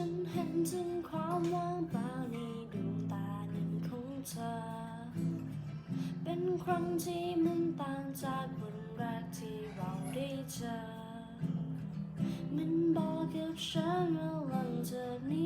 ฉันเห็นถึงความว่างเปล่าในดวงตานั้นของเธอ เป็นครั้งที่มันต่างจากวันแรกที่เราได้เจอ มันบอกกับฉันว่าหลังจากนี้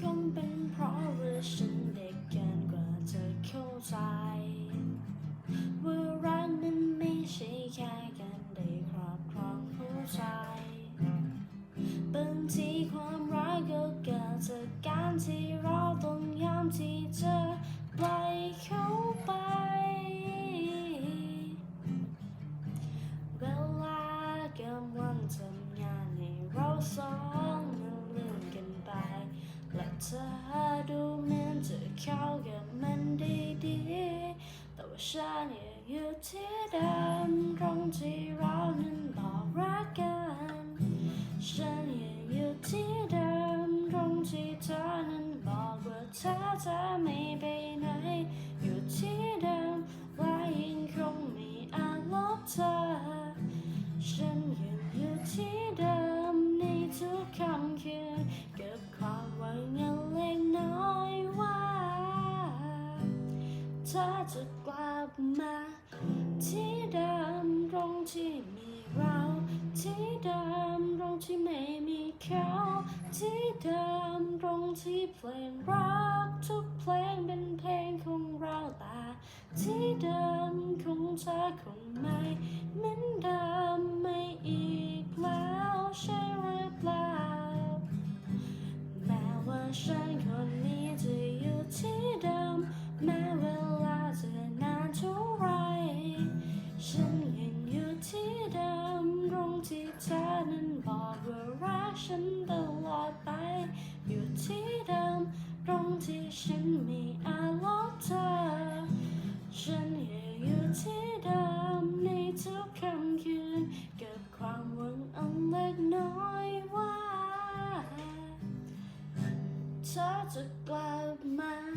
คงเป็นเพราะว่าฉันเด็กเกินกว่าจะเข้าใจว่ารักนั้นไม่ใช่แค่การได้ครอบครองหัวใจบางทีความรักก็เกิดจากการที่เราต้องยอมที่จะ ว่าฉันยังอยู่ที่เดิมตรงที่เรานั้นบอกรักกัน จะกลับมา ที่เดิมตรงที่มีเรา ที่เดิมตรงที่ไม่มีเขา ที่เดิมตรงที่เพลงรักทุกเพลงเป็นเพลงของเราแต่ที่เดิมของเธอคงไม่เหมือนเดิม ตลอดไป อยู่ที่เดิมตรงที่ฉันมีอารลอกเธอ ฉันยังอยู่ที่เดิมในทุกค่ำคืนเกิดความหวังอันเล็กน้อยว่า เธอจะกลับมา